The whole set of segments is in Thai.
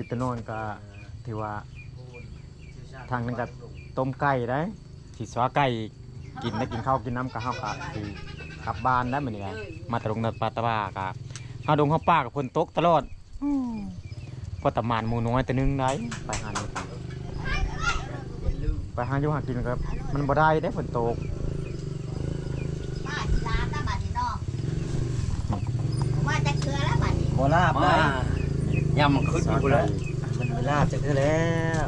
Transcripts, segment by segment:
ติดแตะนอนก็ถือว่า ทางนั้นก็ต้มไก่ได้สิสวาไก่กินได้กินข้าวกินน้ำก็เฮาก็สิกลับบ้านได้มื้อนี้ก็มาตรงนัดปาตะวาก็เฮาดงเฮาป้ากับฝนตกตลอดพอตะมานหมู่น้อยแต่นึงได้ไปหานี่ไปหาอยู่หากินก็มันบ่ได้เด้ฝนตกมาที่ร้านนะบัดนี้เนาะผมว่าจะเคือแล้วบัดนี้บ่ลาบมาได้ ยำมันขึ้นสวาอยู่ไก่แล้วมันไม่ลาบจะคือแล้ว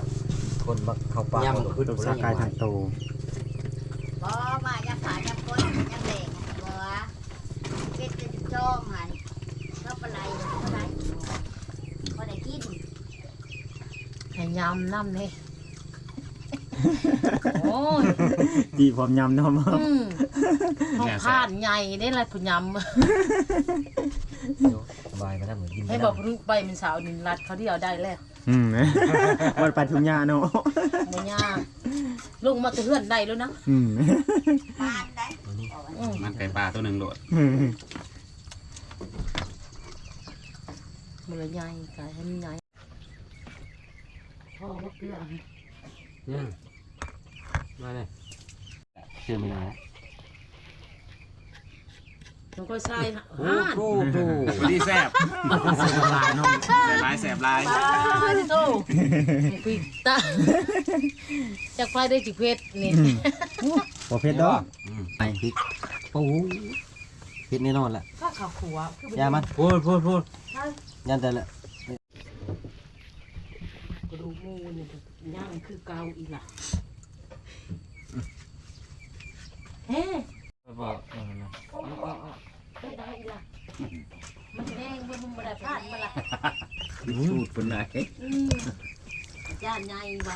คนบักเข้าป่ายำมันขึ้นสวาไก่ทางโตบ่มาจะขายจะก้นจะแบ่งบัวเป็ดจะจ้องหันก็ปลาไหลปลาไหลก็ได้กินให้ยำน้ำนี่โอ้ยจีพร้อมยำเนาะมาอืมห้องผ่านใหญ่ได้ไรผู้ย สบายมาแล้วเหมือนยิ้มำให้บอกรู้ไปมันสาวนินรัดเขาที่เอาได้แล้วอืมวันไปทุ่งหญ้าเนาะบ่ยากลงมาแตะเฮือนได้แล้วนะอืมปานได้อืมมันไก่ปลาตัวหนึ่งโหลดมันละใหญ่กายให้มันใหญ่พ่อว่าเกลือเนี่ยมาเลยเชื่อไม่ได้ มันก็ใส่ฮะโอ้โหพอดีแซ่บแซ่บลายน้องแซ่บลายแซ่บลายปลาที่โตปิดตาจากไฟได้จิเพชรนี่บ่เผ็ดเนาะไปพริกโอ้โหพิษแน่นอนแหละข้าขาขัวคือเป็นยามันพูดพูดพูดยันแต่ละกระดูกหมูนี่ก็ย่างคือเกาอีหล่ะเฮ้ บอกไม่ได้อีหล่ะมันแดงบนมันบ่ได้พลาดมาละสูตรเป็นไหนอืมย่านใหญ่บ่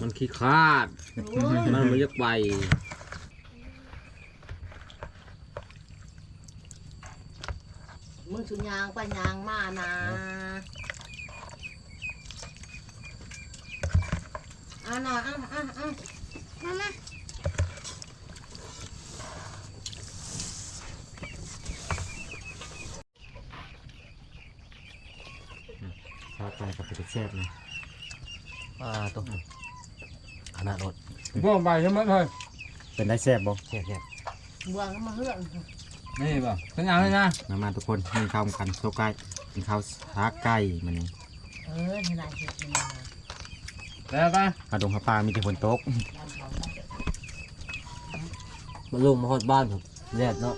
มันขี้คาด โอ้ยมันมันยักใบมึงสุยางไปยางมานะอ่านะอะอะอะมามา สวาไก่กับเป็ด แซ่บเลยอ่าตัวขนาดรถพวกใบใช่ไหมเลยเป็นได้แซ่บบ่แค่แค่บวงมาเฮือนนี่ป่ะทั้งอย่างเลยนะมามาทุกคนกินข้าวกันโซไก่กินข้าวสาไก่มันนี่เออที่ไหนเห็ดนี่มาแล้วป่ะอาดงข้าวปลามีแต่ฝนตกมาลงมาฮอดบ้านผมแดดเนาะ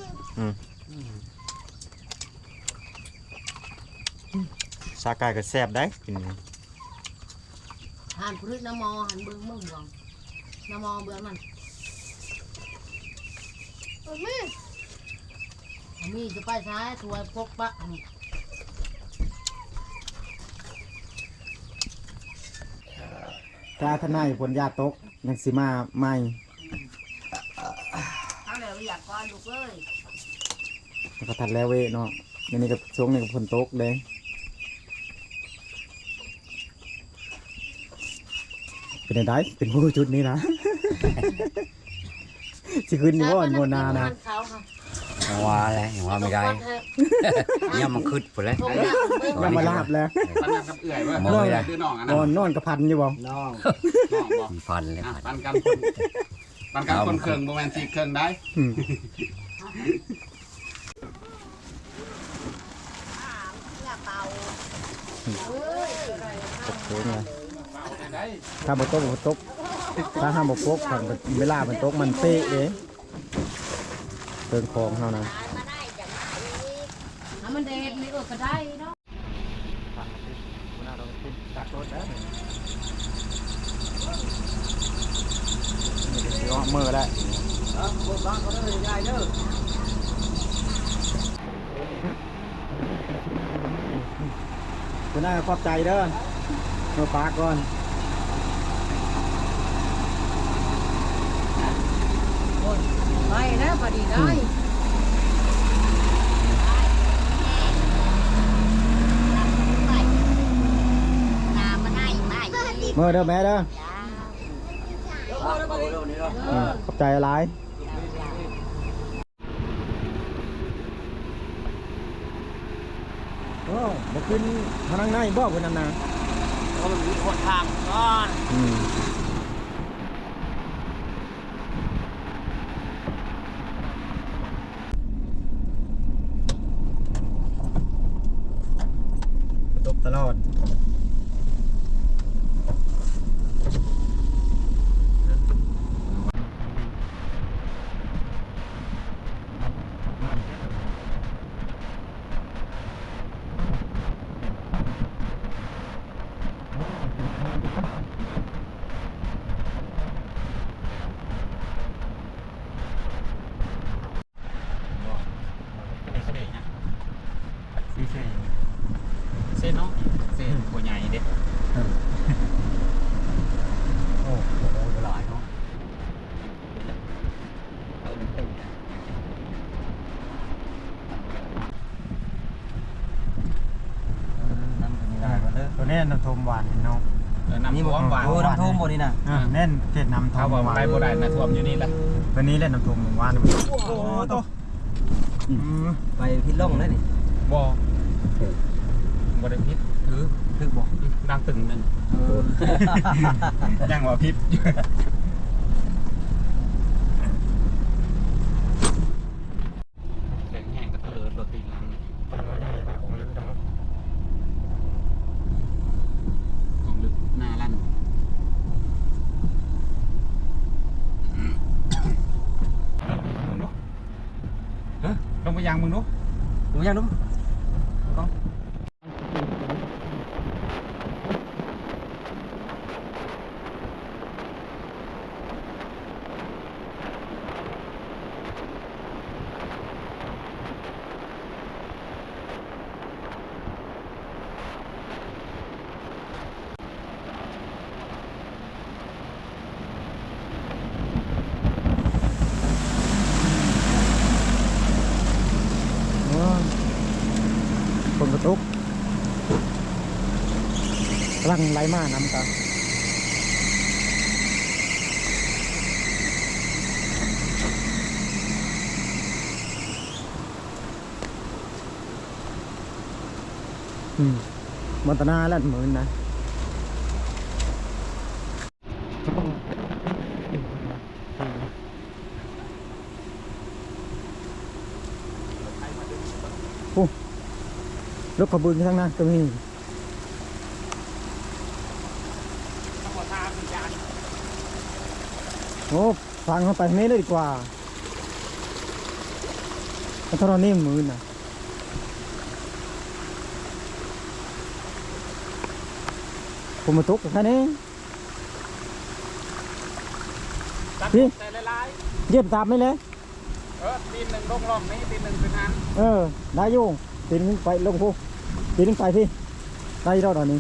สาไก่ก็แซ่บได้กิน หันพรึกน้ำมอหันเบื้องเมึงบวงน้ำมอเบื้องมันมีมีจะไปใช้ถวยพกปะนี่ถ้าทนายฝนยาตกยังสิมาใหม่เอาเลยอยากก้อนลูกเอ้ยแล้วก็ทัดแล้วเว้เนาะอันนี้ก็ช่วงนี้ก็ฝนตกเลย เป็นไงได้เป็นผู้จุดนี้นะสิขึ้นอยู่ว่าโงนานะเขาค่ะว่าแล้วว่าไม่ได้ยำมันขึ้นไปแล้วผมอยากเบิ่งยังมาลาบแล้วปันกันกับเอื่อยว่ะบ่ได้ดื้อน้องอะนนะอนนอนกับพันอยู่บ่น้องน้องบอกพันเลยอะปันกันคนปันกันคนเครื่องโมเมนต์สีเครื่องได้อืมเพื่อเป่าตกโค้งเลยถ้าบ่ตกบ่ตกถ้าห้ามบ่ตกถ้าเวลามันตกมันเป๊ะเด้เติงของเฮานะตายมาได้จากไหนอีกถ้ามันเด็ดไม่เออก็ได้เนาะเมื่อได้คุณน่าขอบใจเด้อเมื่อปากก่อน ไป นะพอดีได้น้ำมันให้มาอีกเมื่อเด้อแม่เด้อจ้าอืมขอบใจหลายโอ้บ่ขึ้นพนังในบ่บนนั้นนะเพราะมันมีคนทางก่อน อืมตกตลอด เส้นเนาะเส้นตัวใหญ่เด็ดโอ้โหหลายเนาะน้ำก็ไม่ได้ก็เด้อตัวนี้น้ำทมหวานเนาะน้ำท่วมหวานโอ้น้ำท่วมบ่นี่น่ะอ่าแน่นเผ็ดน้ำทถ้ามว่าหวานไปบ่ได้น้ำท่วมอยู่นี่แหละตัวนี้เล่นน้ำทมหวานโอ้โตอืมไปพิษล่องได้นี่บ่ บ่ได้พิษถือถือบ่ดังตึงนั่นเออยังว่าพิษแข็งแห้งก็เตลิดรถตีหลังของลึกหน้าลั่นลงไปยางมึงดูดูยังดูก็ โอ้ย คนกรังไหลมาน้ำตาอืมมันตนาแล้วเหมือนนะ รถขบวนข้างหน้าก็มีโอ้ฟังเข้าไปทางนี้เลยดีกว่าถ้าเรานี่มือน่ะผมมาตุกแค่นี้พี่แต่ละลายเย็บตามไม่เลยเออตีนหนึ่งลงลองนี้ตีนหนึ่งเป็นนั้นเออ ได้อยู่ตีนงไปลงพู ปีนงไปพี่ได้แล้วตอนนี้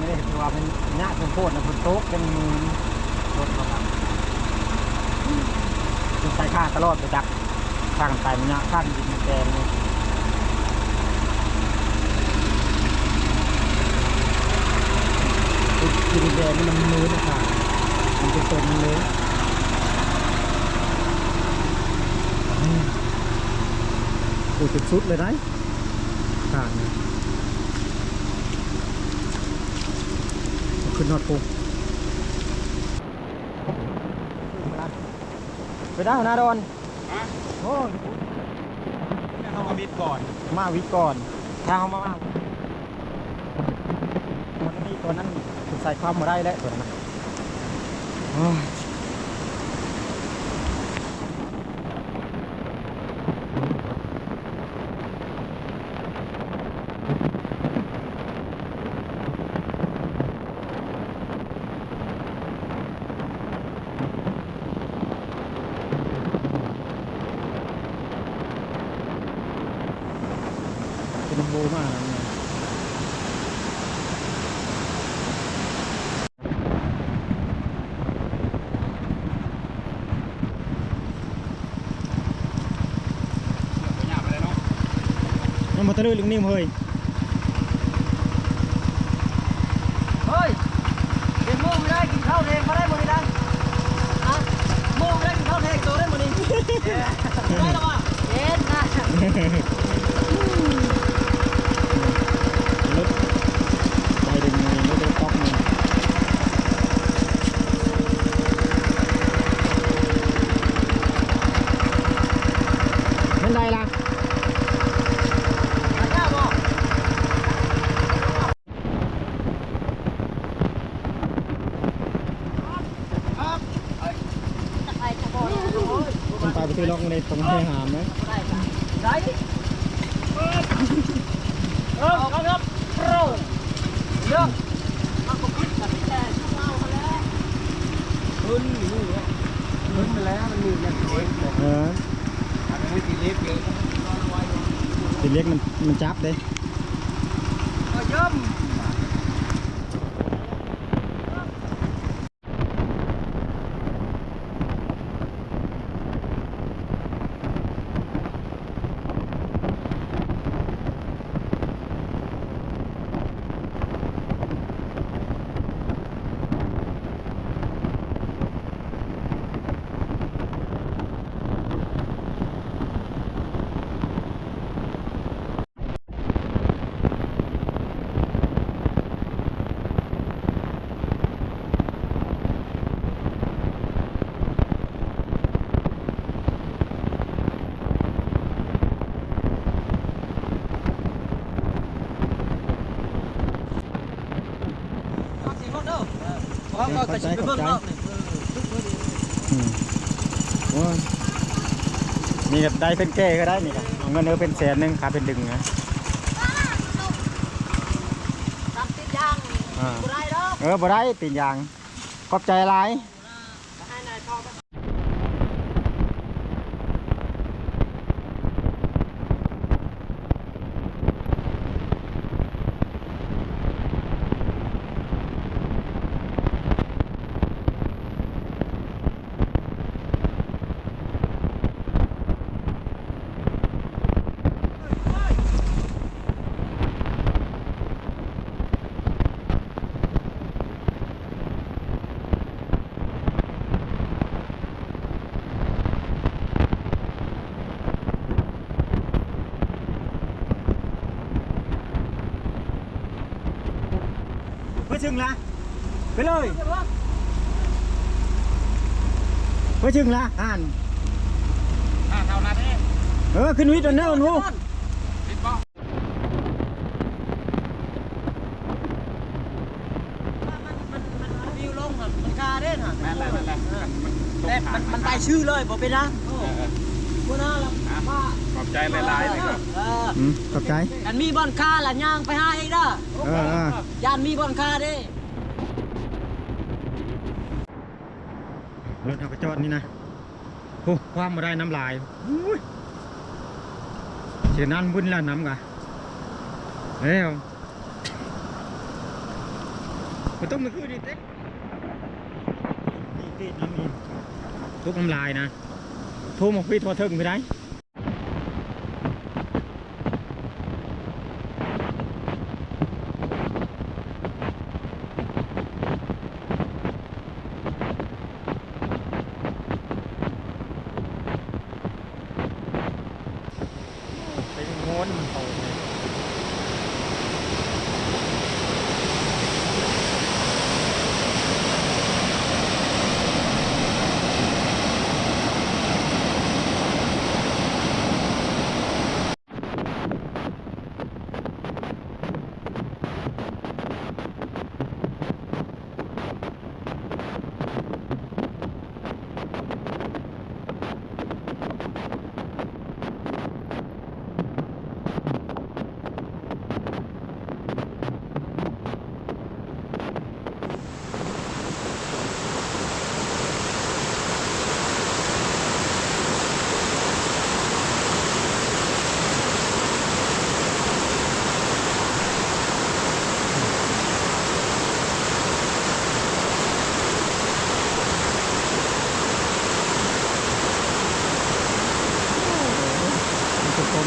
ไม่ได้ถือว่าเป็นยากเป็นโคตรนะฝนตกเป็นมือรถเขาครับเป็นสายข้าตลอดไปจักข้างไปมันยากข้างดินแดงเลยดินแดงนี่มันมือนะครับมันจะเป็นเลยอืมโอ้สุดเลยนะข้างนี่ย ขึ้นนอดปูไปได้หัวหน้าโดนโอ้ยเขามาบิดก่อน มาวิทย์ก่อน ทางเขามาว่ามันนี่ตัวนั้นใส่ความมาได้แล้วตัวนั้นน่ะโอ้ยเป็น ยังมาตะลุยลึงนิ่มเฮ้ย เฮ้ยเดี๋ยวโม่ไม่ได้กินข้าวแดงมาได้หมดเลยนะฮะโม่ไม่ได้กินข้าวแดงตัวได้หมดเลยได้หรอวะ เย็นนะ รถไปดึงเลยรถรถต๊อกเลยเป็นไรล่ะ มาจ้าบ่ จะไปจะบอก มันไปไปซื้อล็ อกในตรงให้หามนะได้เออเอาครับโปรเรื่องเอาก็คิดแบบนี้แหละช่วงเล่าเขาแล้วขึ้นนี่เนี่ยขึ้นไปแล้วมันมีอย่างน้อย เออ อันนี้ทีเล็กเลย ติดเล็กมันมันจับเด้ ก็ย่อม ฟังเสียงรถเด้อพร้ อมก็กระชิบไปเบิ่งรอบนี่อืมโอ้ยนี่ก็ได้เป็นแก้ก็ได้นี่ก็เอาเงินเออเป็นแสนหนึงขาเป็นดึงนะตัดติดยางอ่าบุไรดอก เออบ่ได้ติดยาง ขอบใจหลาย ไปถึงละไปเลยไปถึงละอ่านอ่าเท่านั้นเองเออขึ้นวิทย์เดินเนินหูบิดบ่วิวลงน่ะมันคาเด้น่ะนั่นแหละนั่นแหละมันตแต่กมันทางมันตายชื่อเลยบ่เป็นนะเออเออบ่น่าละว่าข อบใจหลายๆเลยครับเอออืมขอบใจ อันมีบ่อนคาล่ะย่างไปหาเองเด้อเออเออยานมีบ่อนคาเด้รถเอาไปจอดนี่นะโอ้ความมาได้น้ำลายอุ้ยสียนั่นบุญแล้วน้ำกะเร็วมันต้องมาคือดิเต้นี่ติดน้ำนี่ทุกน้ำลายนะโทรมาคุยโทรถึงไปได้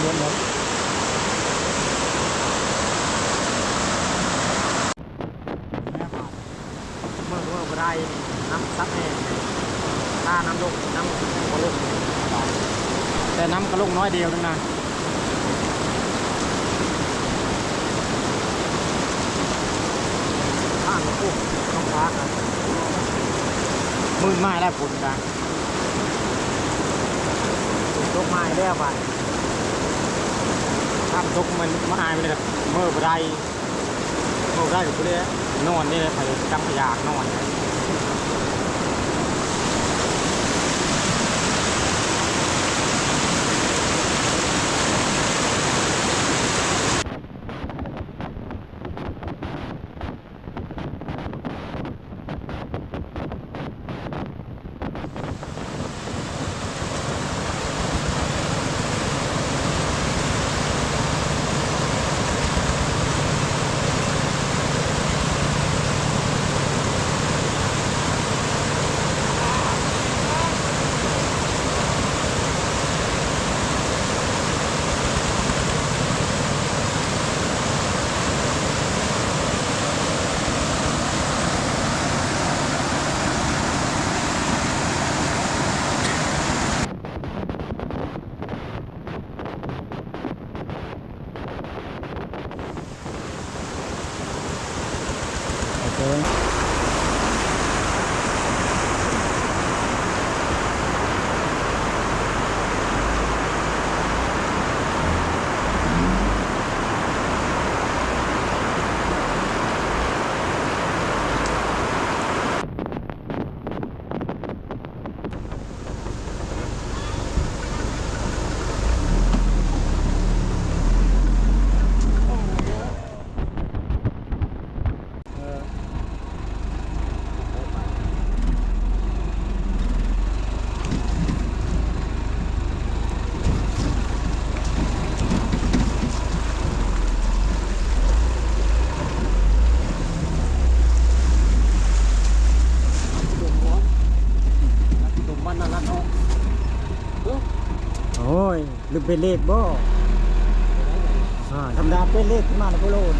มันจะโกนล้วนแล้วเมื่อเมื่อบ่ได้น้ำซับแน่ถ้าน้ำลงน้ำก็ลงแต่น้ำก็ลงน้อยเดียวนึงนะข้างก็ปุ๊บต้องพักอะมือไม้แล้วผลกันยกไม้แล้วไป ทำยกมันไม้ไปเลยครับเมื่อไรเมื่อได้ก็คือเลยนอนนี่เลยไปจังพยากนอน โอเคโอ้ยลืม เป็นเลขบ่อ่าธรรมดาเป็นเลขขึ้นมาแล้วก็โลน